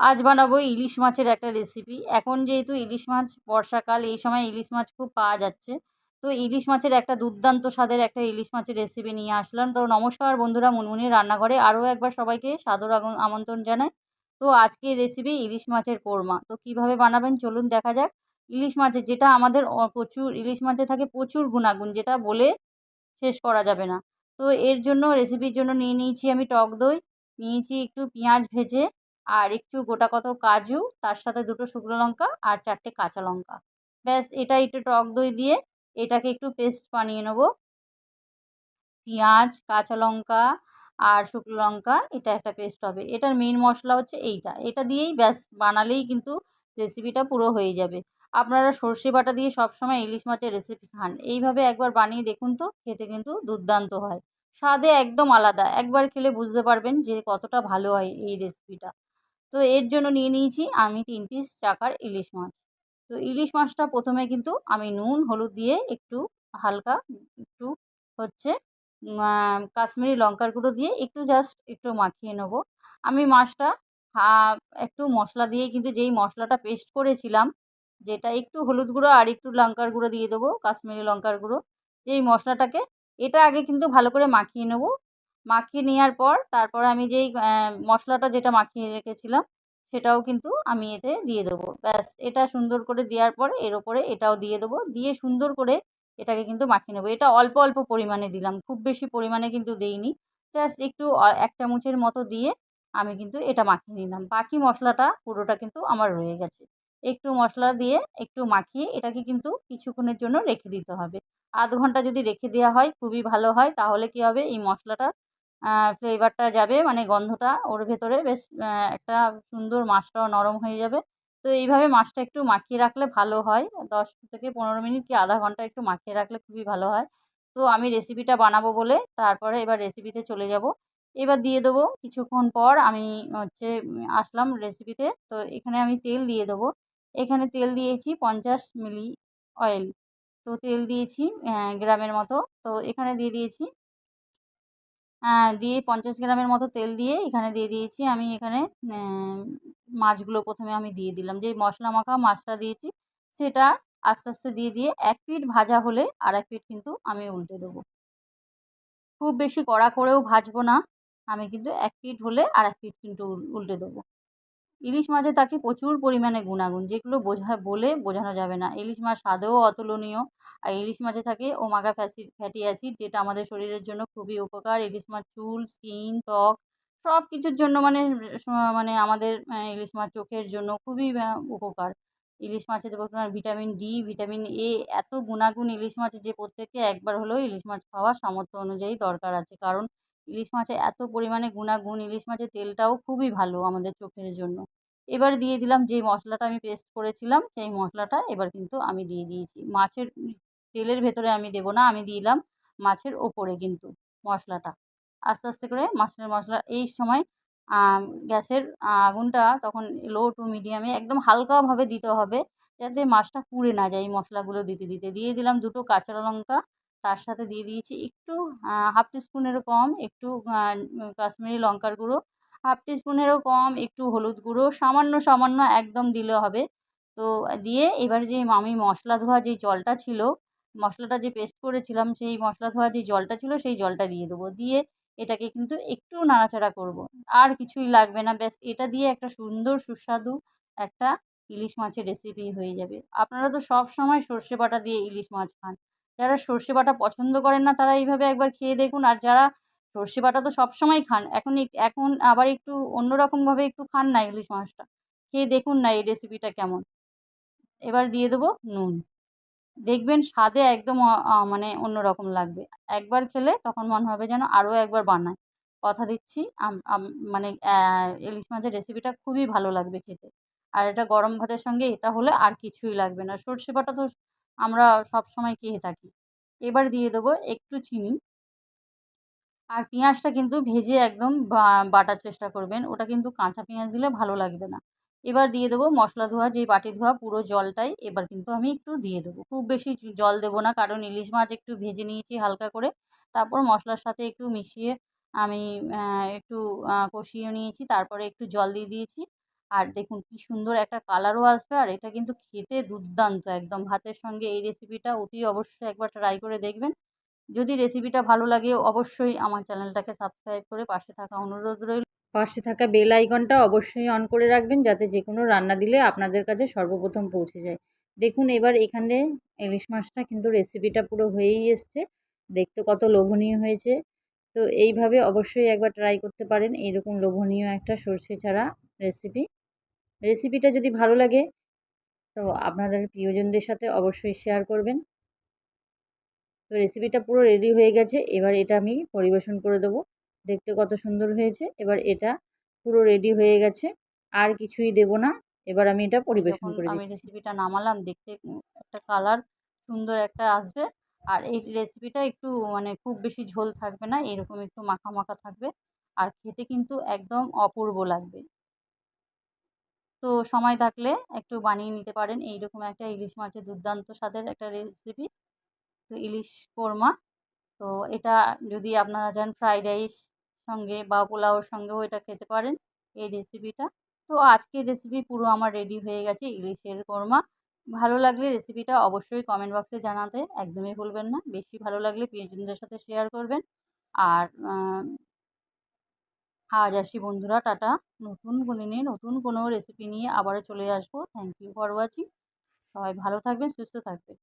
আজ বানাবো ইলিশ মাছের একটা রেসিপি এখন যেহেতু ইলিশ মাছ বর্ষাকাল, এই সময় ইলিশ মাছ খুব পাওয়া যাচ্ছে। তো ইলিশ মাছের একটা দুর্দান্ত স্বাদের একটা ইলিশ মাছের রেসিপি নিয়ে আসলাম। তো নমস্কার বন্ধুরা, মুনমুনি রান্নাঘরে আরও একবার সবাইকে সাদর আমন্ত্রণ জানাই। তো আজকে রেসিপি ইলিশ মাছের কোরমা। তো কীভাবে বানাবেন চলুন দেখা যাক। ইলিশ মাছের যেটা আমাদের প্রচুর, ইলিশ মাছে থাকে প্রচুর গুণাগুণ, যেটা বলে শেষ করা যাবে না। তো এর জন্য রেসিপির জন্য নিয়ে নিয়েছি আমি টক দই। নিয়েছি একটু পেঁয়াজ ভেজে। আর একটু গোটা কত কাজু, তার সাথে দুটো শুকনো লঙ্কা আর চারটে কাঁচা লঙ্কা। ব্যাস এটা একটু টক দই দিয়ে এটাকে একটু পেস্ট বানিয়ে নেব। পেঁয়াজ, কাঁচা লঙ্কা আর শুকনো লঙ্কা, এটা একটা পেস্ট হবে। এটার মেন মশলা হচ্ছে এইটা। এটা দিয়েই ব্যাস, বানালেই কিন্তু রেসিপিটা পুরো হয়ে যাবে। আপনারা সর্ষে বাটা দিয়ে সবসময় ইলিশ মাছের রেসিপি খান। এইভাবে একবার বানিয়ে দেখুন তো, খেতে কিন্তু দুর্দান্ত হয়। স্বাদে একদম আলাদা। একবার খেলে বুঝতে পারবেন যে কতটা ভালো হয় এই রেসিপিটা তো এর জন্য নিয়ে নিয়েছি আমি তিন পিস চাকার ইলিশ মাছ। তো ইলিশ মাছটা প্রথমে কিন্তু আমি নুন, হলুদ দিয়ে একটু হালকা একটু হচ্ছে কাশ্মীরি লঙ্কার গুঁড়ো দিয়ে একটু জাস্ট একটু মাখিয়ে নেব। আমি মাছটা একটু মশলা দিয়ে কিন্তু যেই মশলাটা পেস্ট করেছিলাম, যেটা একটু হলুদ গুঁড়ো আর একটু লঙ্কার গুঁড়ো দিয়ে দেবো, কাশ্মীরি লঙ্কার গুঁড়ো, যেই মশলাটাকে, এটা আগে কিন্তু ভালো করে মাখিয়ে নেব। মাখিয়ে নেওয়ার পর তারপর আমি যেই মশলাটা যেটা মাখিয়ে রেখেছিলাম সেটাও কিন্তু আমি এতে দিয়ে দেবো। ব্যাস, এটা সুন্দর করে দেওয়ার পর এর ওপরে এটাও দিয়ে দেবো। দিয়ে সুন্দর করে এটাকে কিন্তু মাখিয়ে নেব। এটা অল্প অল্প পরিমাণে দিলাম। খুব বেশি পরিমাণে কিন্তু দেইনি। জাস্ট একটু এক চামচের মতো দিয়ে আমি কিন্তু এটা মাখিয়ে নিলাম। বাকি মশলাটা পুরোটা কিন্তু আমার রয়ে গেছে। একটু মশলা দিয়ে একটু মাখিয়ে এটাকে কিন্তু কিছুক্ষণের জন্য রেখে দিতে হবে। আধ ঘণ্টা যদি রেখে দেওয়া হয়, খুবই ভালো হয়। তাহলে কী হবে? এই মশলাটা ফ্লেভারটা যাবে মানে গন্ধটা ওর ভেতরে বেশ একটা সুন্দর মাছটাও নরম হয়ে যাবে। তো এইভাবে মাছটা একটু মাখিয়ে রাখলে ভালো হয়। দশ থেকে পনেরো মিনিট কি আধা ঘণ্টা একটু মাখিয়ে রাখলে খুবই ভালো হয়। তো আমি রেসিপিটা বানাবো বলে তারপরে এবার রেসিপিতে চলে যাব। এবার দিয়ে দেবো কিছুক্ষণ পর আমি হচ্ছে আসলাম রেসিপিতে তো। এখানে আমি তেল দিয়ে দেবো। এখানে তেল দিয়েছি পঞ্চাশ মিলি অয়েল তো তেল দিয়েছি গ্রামের মতো। তো এখানে দিয়ে দিয়েছি দিয়ে পঞ্চাশ গ্রামের মতো তেল দিয়ে এখানে দিয়ে দিয়েছি। আমি এখানে মাছগুলো প্রথমে আমি দিয়ে দিলাম। যে মশলা মাখা মাছটা দিয়েছি, সেটা আস্তে আস্তে দিয়ে দিয়ে এক পিঠ ভাজা হলে আর এক পিঠ কিন্তু আমি উল্টে দেবো। খুব বেশি কড়া করেও ভাজবো না। আমি কিন্তু এক পিঠ হলে আর এক পিঠ কিন্তু উল্টে দেবো। ইলিশ মাছে থাকে প্রচুর পরিমাণে গুণাগুণ, যেগুলো বোঝা, বলে বোঝানো যাবে না। ইলিশ মাছ স্বাদেও অতুলনীয়। আর ইলিশ মাছে থাকে ওমাগা ফ্যাসি, ফ্যাটি অ্যাসিড, যেটা আমাদের শরীরের জন্য খুবই উপকার। ইলিশ মাছ চুল, স্কিন, ত্বক সব কিছুর জন্য মানে মানে আমাদের ইলিশ মাছ চোখের জন্য খুবই উপকার। ইলিশ মাছের আপনার ভিটামিন ডি, ভিটামিন এ, এত গুণাগুণ ইলিশ মাছে যে প্রত্যেককে একবার হলেও ইলিশ মাছ খাওয়ার সামর্থ্য অনুযায়ী দরকার আছে। কারণ ইলিশ মাছে এত পরিমাণে গুণাগুণ, ইলিশ মাছের তেলটাও খুবই ভালো আমাদের চোখের জন্য। এবার দিয়ে দিলাম যে মশলাটা আমি পেস্ট করেছিলাম, সেই মশলাটা এবার কিন্তু আমি দিয়ে দিয়েছি। মাছের তেলের ভেতরে আমি দেবো না, আমি দিলাম মাছের ওপরে কিন্তু মশলাটা। আস্তে আস্তে করে মাছের মশলা এই সময় গ্যাসের আগুনটা তখন লো টু মিডিয়ামে একদম হালকাভাবে দিতে হবে, যাতে মাছটা পুড়ে না যায় এই মশলাগুলো দিতে দিতে। দিয়ে দিলাম দুটো কাঁচা লঙ্কা তার সাথে দিয়ে দিয়েছি একটু হাফ টিস্পুনেরও কম, একটু কাশ্মীরি লঙ্কার গুঁড়ো। হাফ টিস্পুনেরও কম, একটু হলুদ গুঁড়ো, সামান্য সামান্য একদম দিলে হবে। তো, দিয়ে এবার যে আমি মশলা ধোয়া যে জলটা ছিল, মশলাটা যে পেস্ট করেছিলাম, সেই মশলা ধোয়া যে জলটা ছিল, সেই জলটা দিয়ে দেবো। দিয়ে এটাকে কিন্তু একটু নাড়াচাড়া করব। আর কিছুই লাগবে না, ব্যাস। এটা দিয়ে একটা সুন্দর সুস্বাদু একটা ইলিশ মাছের রেসিপি হয়ে যাবে। আপনারা তো সব সময় সর্ষে বাটা দিয়ে ইলিশ মাছ খান। যারা সর্ষে বাটা পছন্দ করেন না, তারা এইভাবে একবার খেয়ে দেখুন। আর যারা সর্ষে বাটা তো সবসময় খান, এখন এখন আবার একটু অন্য রকমভাবে একটু খান না ইলিশ মাছটা। খেয়ে দেখুন না এই রেসিপিটা কেমন। এবার দিয়ে দেবো নুন। দেখবেন স্বাদে একদম মানে অন্য রকম লাগবে। একবার খেলে তখন মনে হবে যেন আরও একবার বানায়। কথা দিচ্ছি মানে ইলিশ মাছের রেসিপিটা খুবই ভালো লাগবে খেতে। আর এটা গরম ভাতের সঙ্গে এটা হলে আর কিছুই লাগবে না। সর্ষে বাটা তো আমরা সব সময় খেয়ে থাকি। এবার দিয়ে দেবো একটু চিনি। আর পেঁয়াজটা কিন্তু ভেজে একদম বাটার চেষ্টা করবেন। ওটা কিন্তু কাঁচা পেঁয়াজ দিলে ভালো লাগবে না। এবার দিয়ে দেবো মশলা ধোয়া, যেই বাটি ধোয়া, পুরো জলটাই এবার কিন্তু আমি একটু দিয়ে দেবো। খুব বেশি জল দেবো না, কারণ ইলিশ মাছ একটু ভেজে নিয়েছি হালকা করে। তারপর মশলার সাথে একটু মিশিয়ে আমি একটু কষিয়ে নিয়েছি। তারপরে একটু জল দিয়ে দিয়েছি। আর দেখুন কী সুন্দর একটা কালারও আসবে আর এটা কিন্তু খেতে দুর্দান্ত একদম ভাতের সঙ্গে এই রেসিপিটা অতি অবশ্যই একবার ট্রাই করে দেখবেন। যদি রেসিপিটা ভালো লাগে অবশ্যই আমার চ্যানেলটাকে সাবস্ক্রাইব করে পাশে থাকা অনুরোধ রইল। পাশে থাকা বেল আইকনটা অবশ্যই অন করে রাখবেন যাতে যে কোনো রান্না দিলে আপনাদের কাছে সর্বপ্রথম পৌঁছে যায়। দেখুন এবার এখানে ইলিশ মাছটা কিন্তু রেসিপিটা পুরো হয়েই এসছে। দেখতে কত লোভনীয় হয়েছে। তো এইভাবে অবশ্যই একবার ট্রাই করতে পারেন। এইরকম লোভনীয় একটা সর্ষে ছাড়া রেসিপি রেসিপিটা যদি ভালো লাগে তো আপনাদের প্রিয়জনদের সাথে অবশ্যই শেয়ার করবেন। তো রেসিপিটা পুরো রেডি হয়ে গেছে এবার এটা আমি পরিবেশন করে দেবো। দেখতে কত সুন্দর হয়েছে এবার এটা পুরো রেডি হয়ে গেছে আর কিছুই দেব না এবার আমি এটা পরিবেশন করে আমি রেসিপিটা নামালাম দেখতে একটা কালার সুন্দর একটা আসবে আর এই রেসিপিটা একটু মানে খুব বেশি ঝোল থাকবে না এরকম একটু মাখা মাখা থাকবে আর খেতে কিন্তু একদম অপূর্ব লাগবে। তো সময় থাকলে একটু বানিয়ে নিতে পারেন। এইরকম একটা ইলিশ মাছের দুর্দান্ত স্বাদের একটা রেসিপি তো ইলিশ কোরমা। তো এটা যদি আপনারা চান ফ্রাইড রাইস সঙ্গে বা পোলাওর সঙ্গেও এটা খেতে পারেন এই রেসিপিটা তো আজকের রেসিপি পুরো আমার রেডি হয়ে গেছে ইলিশের কোরমা। ভালো লাগলে রেসিপিটা অবশ্যই কমেন্ট বক্সে জানাতে একদমই ভুলবেন না। বেশি ভালো লাগলে প্রিয়জনদের সাথে শেয়ার করবেন। আর আজ আসি বন্ধুরা, টাটা। নতুন দিনে নতুন কোনো রেসিপি নিয়ে আবারও চলে আসব। থ্যাংক ইউ ফর ওয়াচিং সবাই ভালো থাকবেন, সুস্থ থাকবেন।